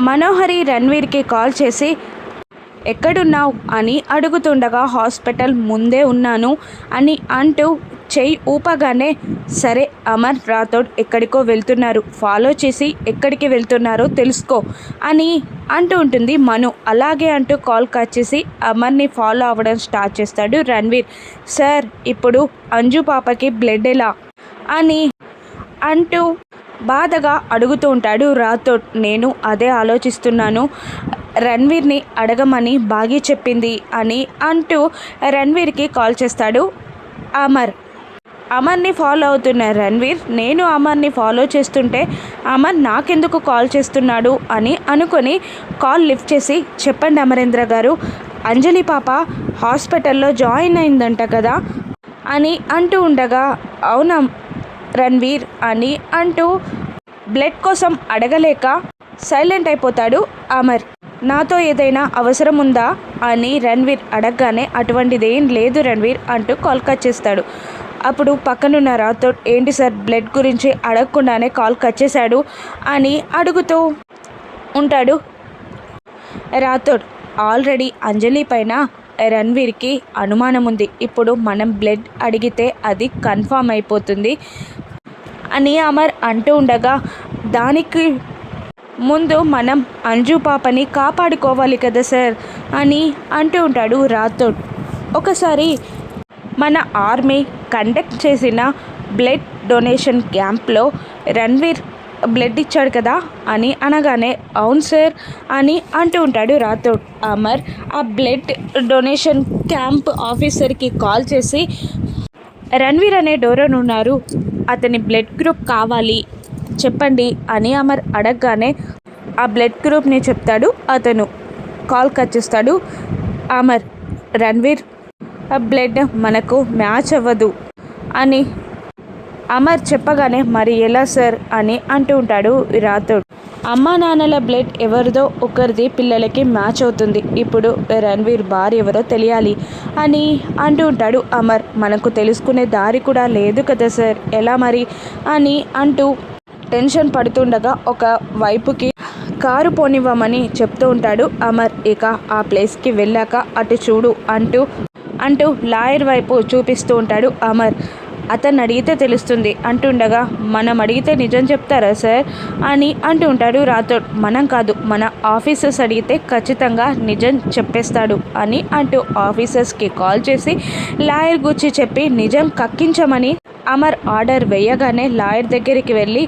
మనోహరి రణ్వీర్కి call చేసి ఎక్కడున్నావు? అని అడుగుతుండగా హాస్పిటల్ ముందే ఉన్నాను అని అంటూ చెయ్యి ఊపగానే సరే అమర్ రాథోడ్ ఎక్కడికో వెళ్తున్నారు. ఫాలో చేసి ఎక్కడికి వెళ్తున్నారో తెలుసుకో అని అంటూ ఉంటుంది మను. అలాగే అంటూ కాల్ కట్ చేసి అమర్ని ఫాలో అవ్వడం స్టార్ట్ చేస్తాడు రణ్వీర్. సార్ ఇప్పుడు అంజు పాపకి బ్లడ్ ఎలా? అని అంటూ బాధగా అడుగుతూ ఉంటాడు. రాతో నేను అదే ఆలోచిస్తున్నాను. రణ్వీర్ని అడగమని బాగి చెప్పింది అని అంటూ రణ్వీర్కి కాల్ చేస్తాడు అమర్. అమర్ని ఫాలో అవుతున్న రణ్వీర్ నేను అమర్ని ఫాలో చేస్తుంటే అమర్ నాకెందుకు కాల్ చేస్తున్నాడు అని అనుకొని కాల్ లిఫ్ట్ చేసి చెప్పండి అమరేంద్ర గారు అంజలి పాప హాస్పిటల్లో జాయిన్ అయిందంట కదా అని అంటూ ఉండగా అవునా రణ్వీర్ అని అంటూ బ్లడ్ కోసం అడగలేక సైలెంట్ అయిపోతాడు అమర్. నాతో ఏదైనా అవసరం ఉందా? అని రణ్వీర్ అడగగానే అటువంటిదేం లేదు రణ్వీర్ అంటూ కాల్ కట్ చేస్తాడు. అప్పుడు పక్కనున్న రాతో ఏంటి సార్ బ్లడ్ గురించి అడగకుండానే కాల్ కట్ చేశాడు? అని అడుగుతూ ఉంటాడు రాథోడ్. ఆల్రెడీ అంజలి పైన రణ్వీర్కి అనుమానం ఉంది ఇప్పుడు మనం బ్లడ్ అడిగితే అది కన్ఫామ్ అయిపోతుంది. అని అమర్ అంటూ ఉండగా దానికి ముందు మనం అంజు పాపని కాపాడుకోవాలి కదా సార్ అని అంటూ ఉంటాడు రాథోడ్. ఒకసారి మన ఆర్మీ కండక్ట్ చేసిన బ్లడ్ డొనేషన్ క్యాంప్లో రణ్వీర్ బ్లడ్ ఇచ్చాడు కదా అని అనగానే అవును సార్ అని అంటూ ఉంటాడు రాథోడ్. అమర్ ఆ బ్లడ్ డొనేషన్ క్యాంప్ ఆఫీసర్కి కాల్ చేసి రణ్వీర్ అనే డోరన్ ఉన్నారు. అతని బ్లడ్ గ్రూప్ కావాలి. చెప్పండి అని అమర్ అడగగానే ఆ బ్లడ్ గ్రూప్ని చెప్తాడు అతను. కాల్ కట్ చేస్తాడు. అమర్ రణ్వీర్ ఆ బ్లడ్ మనకు మ్యాచ్ అవ్వదు అని అమర్ చెప్పగానే మరి ఎలా సార్? అని అంటూ ఉంటాడు రాథోడ్ అమ్మా నాన్నల బ్లడ్ ఎవరిదో ఒకరిది పిల్లలకి మ్యాచ్ అవుతుంది. ఇప్పుడు రణ్వీర్ భార్య ఎవరో తెలియాలి అని అంటూ ఉంటాడు అమర్. మనకు తెలుసుకునే దారి కూడా లేదు కదా సార్? ఎలా మరి? అని అంటూ టెన్షన్ పడుతుండగా ఒక వైపుకి కారు పోనివ్వమని చెప్తూ ఉంటాడు అమర్. ఇక ఆ ప్లేస్కి వెళ్ళాక అటు చూడు అంటూ అంటూ లాయర్ వైపు చూపిస్తూ ఉంటాడు అమర్. అతన్ని అడిగితే తెలుస్తుంది. అంటుండగా మనం అడిగితే నిజం చెప్తారా సార్? అని అంటూ ఉంటాడు రాథోడ్. మనం కాదు మన ఆఫీసర్స్ అడిగితే ఖచ్చితంగా నిజం చెప్పేస్తాడు అని అంటూ ఆఫీసర్స్కి కాల్ చేసి లాయర్ గురించి చెప్పి నిజం కక్కించమని అమర్ ఆర్డర్ వేయగానే లాయర్ దగ్గరికి వెళ్ళి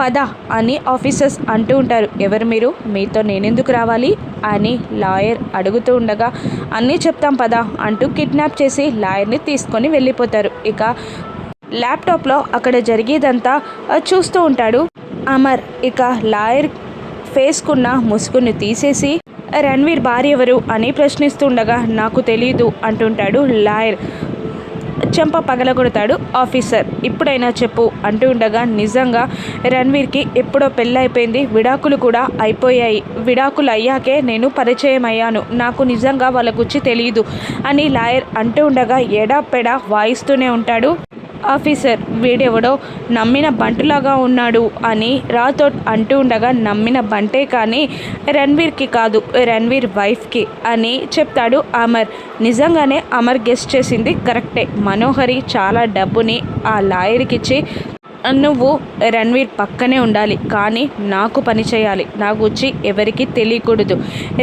పద అని ఆఫీసర్స్ అంటూ ఉంటారు. ఎవరు మీరు? మీతో నేనెందుకు రావాలి? అని లాయర్ అడుగుతూ ఉండగా అన్నీ చెప్తాం పద అంటూ కిడ్నాప్ చేసి లాయర్ని తీసుకొని వెళ్ళిపోతారు. ఇక ల్యాప్టాప్లో అక్కడ జరిగేదంతా చూస్తూ ఉంటాడు. అమర్ ఇక లాయర్ ఫేస్కున్న ముసుగుని తీసేసి రణ్వీర్ భార్య ఎవరు? అని ప్రశ్నిస్తుండగా నాకు తెలీదు అంటుంటాడు లాయర్. చెంప పగలగొడతాడు ఆఫీసర్. ఇప్పుడైనా చెప్పు అంటూ ఉండగా నిజంగా రణ్వీర్కి ఎప్పుడో పెళ్ళైపోయింది. విడాకులు కూడా అయిపోయాయి. విడాకులు అయ్యాకే నేను పరిచయం అయ్యాను నాకు నిజంగా వాళ్ళ గురించి తెలియదు అని లాయర్ అంటూ ఉండగా ఎడాపెడా వాయిస్తూనే ఉంటాడు. ఆఫీసర్ వీడెవడో నమ్మిన బంటులాగా ఉన్నాడు అని రాథోడ్ అంటూ ఉండగా నమ్మిన బంటే కానీ రణ్వీర్కి కాదు రణ్వీర్ వైఫ్కి అని చెప్తాడు అమర్. నిజంగానే అమర్ గెస్ట్ చేసింది కరెక్టే. మనోహరి చాలా డబ్బుని ఆ లాయర్కి ఇచ్చి నువ్వు రణ్వీర్ పక్కనే ఉండాలి కానీ నాకు పని చేయాలి. నా గురించి ఎవరికి తెలియకూడదు.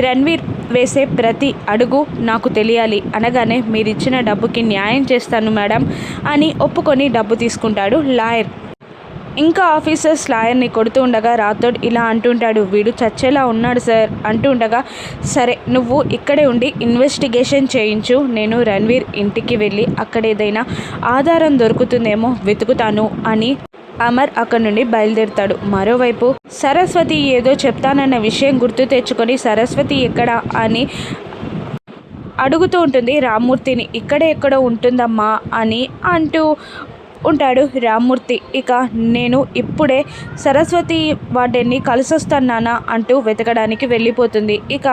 రణ్వీర్ వేసే ప్రతి అడుగు నాకు తెలియాలి. అనగానే మీరు ఇచ్చిన డబ్బుకి న్యాయం చేస్తాను మేడం అని ఒప్పుకొని డబ్బు తీసుకుంటాడు లాయర్. ఇంకా ఆఫీసర్స్ లాయర్ని కొడుతూ ఉండగా రాథోడ్ ఇలా అంటుంటాడు వీడు చచ్చేలా ఉన్నాడు సార్ అంటూ ఉండగా సరే నువ్వు ఇక్కడే ఉండి ఇన్వెస్టిగేషన్ చేయించు. నేను రణ్వీర్ ఇంటికి వెళ్ళి అక్కడ ఏదైనా ఆధారం దొరుకుతుందేమో వెతుకుతాను అని అమర్ అక్కడి నుండి బయలుదేరుతాడు. మరోవైపు సరస్వతి ఏదో చెప్తానన్న విషయం గుర్తు తెచ్చుకొని సరస్వతి ఎక్కడ అని అడుగుతూ ఉంటుంది రామ్మూర్తిని. ఇక్కడే ఎక్కడో ఉంటుందమ్మా అని అంటూ ఉంటాడు రామ్మూర్తి. ఇక నేను ఇప్పుడే సరస్వతి వాటిని కలిసొస్తాను అంటూ వెతకడానికి వెళ్ళిపోతుంది. ఇక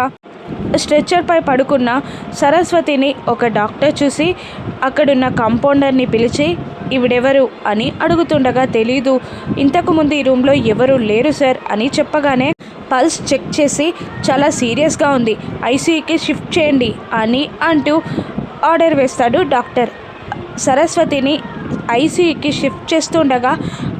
స్ట్రెచ్చర్పై పడుకున్న సరస్వతిని ఒక డాక్టర్ చూసి అక్కడున్న కాంపౌండర్ని పిలిచి ఈవిడెవరు అని అడుగుతుండగా తెలీదు. ఇంతకుముందు ఈ రూమ్లో ఎవరు లేరు సార్ అని చెప్పగానే పల్స్ చెక్ చేసి చాలా సీరియస్గా ఉంది. ఐసీయూకి షిఫ్ట్ చేయండి అని అంటూ ఆర్డర్ వేస్తాడు డాక్టర్. సరస్వతిని ఐసీయూకి షిఫ్ట్ చేస్తుండగా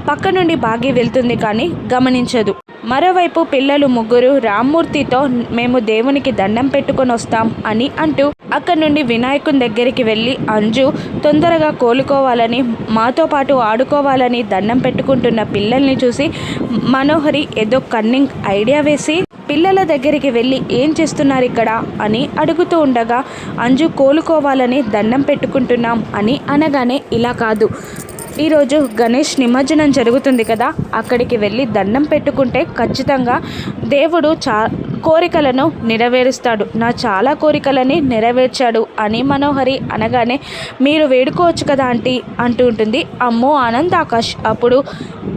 పక్క నుండి బాగి వెళ్తుంది కానీ గమనించదు. మరోవైపు పిల్లలు ముగ్గురు రామ్మూర్తితో మేము దేవునికి దండం పెట్టుకొని వస్తాం అని అంటూ అక్కడి నుండి వినాయకుని దగ్గరికి వెళ్ళి అంజు తొందరగా కోలుకోవాలని మాతో పాటు ఆడుకోవాలని దండం పెట్టుకుంటున్న పిల్లల్ని చూసి మనోహరి ఏదో కన్నింగ్ ఐడియా వేసి పిల్లల దగ్గరికి వెళ్ళి ఏం చేస్తున్నారు ఇక్కడ అని అడుగుతూ ఉండగా అంజు కోలుకోవాలని దండం పెట్టుకుంటున్నాం అని అనగానే ఇలా కాదు. ఈరోజు గణేష్ నిమజ్జనం జరుగుతుంది కదా. అక్కడికి వెళ్ళి దండం పెట్టుకుంటే ఖచ్చితంగా దేవుడు చా కోరికలను నెరవేరుస్తాడు. నా చాలా కోరికలని నెరవేర్చాడు అని మనోహరి అనగానే మీరు వేడుకోవచ్చు కదా ఆంటీ అంటూ ఉంటుంది. అమ్మో ఆనంద్ ఆకాష్ అప్పుడు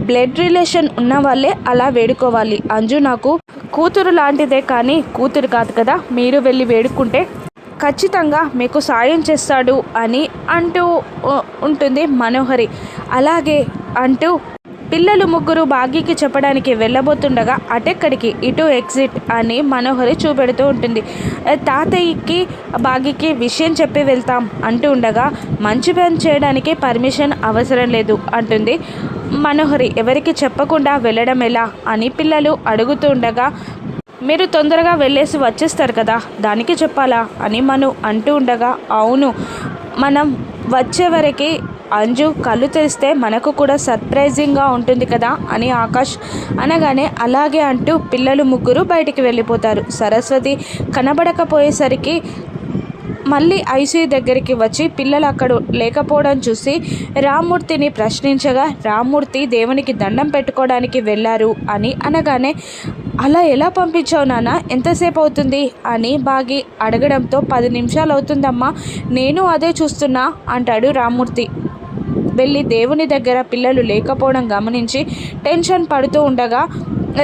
బ్లడ్ రిలేషన్ ఉన్న వాళ్ళే అలా వేడుకోవాలి. అంజు నాకు కూతురు లాంటిదే కానీ కూతురు కాదు కదా. మీరు వెళ్ళి వేడుకుంటే ఖచ్చితంగా మీకు సాయం చేస్తాడు అని అంటూ ఉంటుంది మనోహరి. అలాగే అంటూ పిల్లలు ముగ్గురు బాగీకి చెప్పడానికి వెళ్ళబోతుండగా అటెక్కడికి ఇటు ఎగ్జిట్ అని మనోహరి చూపెడుతూ ఉంటుంది. తాతయ్యకి భాగ్యకి విషయం చెప్పి వెళ్తాం అంటూ ఉండగా మంచి పని చేయడానికి పర్మిషన్ అవసరం లేదు అంటుంది మనోహరి. ఎవరికి చెప్పకుండా వెళ్ళడం ఎలా? అని పిల్లలు అడుగుతూ ఉండగా మీరు తొందరగా వెళ్ళేసి వచ్చేస్తారు కదా దానికి చెప్పాలా? అని మను అంటూ ఉండగా అవును. మనం వచ్చే వరకు అంజు కళ్ళు తెరిస్తే మనకు కూడా సర్ప్రైజింగ్గా ఉంటుంది కదా అని ఆకాష్ అనగానే అలాగే అంటూ పిల్లలు ముగ్గురు బయటికి వెళ్ళిపోతారు. సరస్వతి కనబడకపోయేసరికి మళ్ళీ ఐసీయూ దగ్గరికి వచ్చి పిల్లలు అక్కడ లేకపోవడం చూసి రామ్మూర్తిని ప్రశ్నించగా రామ్మూర్తి దేవునికి దండం పెట్టుకోవడానికి వెళ్ళారు అని అనగానే అలా ఎలా పంపించావు నాన్న? ఎంతసేపు అవుతుంది? అని బాగి అడగడంతో పది నిమిషాలు అవుతుందమ్మా నేను అదే చూస్తున్నా అంటాడు రామ్మూర్తి. వెళ్ళి దేవుని దగ్గర పిల్లలు లేకపోవడం గమనించి టెన్షన్ పడుతూ ఉండగా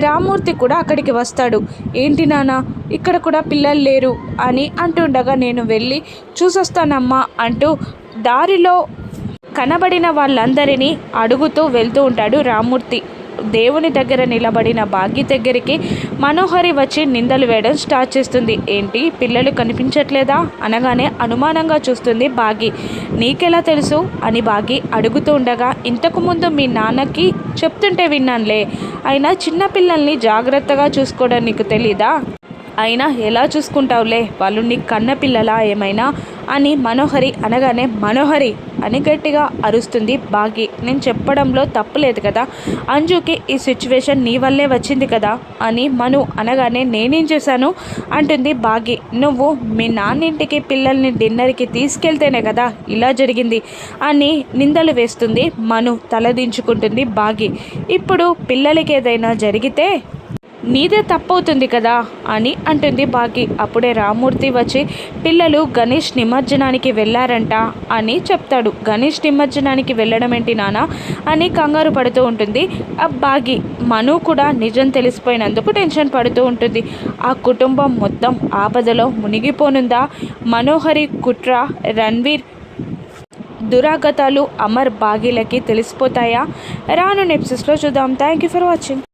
రామ్మూర్తి కూడా అక్కడికి వస్తాడు. ఏంటి నాన్న? ఇక్కడ కూడా పిల్లలు లేరు అని అంటుండగా నేను వెళ్ళి చూసొస్తానమ్మా అంటూ దారిలో కనబడిన వాళ్ళందరినీ అడుగుతూ వెళ్తూ ఉంటాడు రామ్మూర్తి. దేవుని దగ్గర నిలబడిన భాగ్య దగ్గరికి మనోహరి వచ్చి నిందలు వేయడం స్టార్ట్ చేస్తుంది. ఏంటి? పిల్లలు కనిపించట్లేదా? అనగానే అనుమానంగా చూస్తుంది బాగి. నీకెలా తెలుసు? అని బాగి అడుగుతూ ఉండగా ఇంతకుముందు మీ నాన్నకి చెప్తుంటే విన్నానులే. అయినా చిన్న పిల్లల్ని జాగ్రత్తగా చూసుకోవడం నీకు తెలీదా? అయినా ఎలా చూసుకుంటావులే? వాళ్ళు నీ కన్నపిల్లలా ఏమైనా? అని మనోహరి అనగానే మనోహరి అని గట్టిగా అరుస్తుంది బాగి. నేను చెప్పడంలో తప్పులేదు కదా? అంజుకి ఈ సిచ్యువేషన్ నీ వల్లే వచ్చింది కదా అని మను అనగానే నేనేం చేశాను అంటుంది బాగి. నువ్వు మీ నాన్నింటికి పిల్లల్ని డిన్నర్కి తీసుకెళ్తేనే కదా ఇలా జరిగింది అని నిందలు వేస్తుంది మను తలదించుకుంటుంది బాగి. ఇప్పుడు పిల్లలకి ఏదైనా జరిగితే నీదే తప్పవుతుంది కదా అని అంటుంది బాగి అప్పుడే రామూర్తి వచ్చి పిల్లలు గణేష్ నిమజ్జనానికి వెళ్ళారంట అని చెప్తాడు. గణేష్ నిమజ్జనానికి వెళ్ళడం ఏంటి నానా అని కంగారు పడుతూ ఉంటుంది. ఆ బాగి మను కూడా నిజం తెలిసిపోయినందుకు టెన్షన్ పడుతూ ఉంటుంది. ఆ కుటుంబం మొత్తం ఆపదలో మునిగిపోనుందా? మనోహరి కుట్ర రణ్వీర్ దురాగతాలు అమర్ బాగీలకి తెలిసిపోతాయా? రాను నెప్సెస్లో చూద్దాం. Thank you for watching.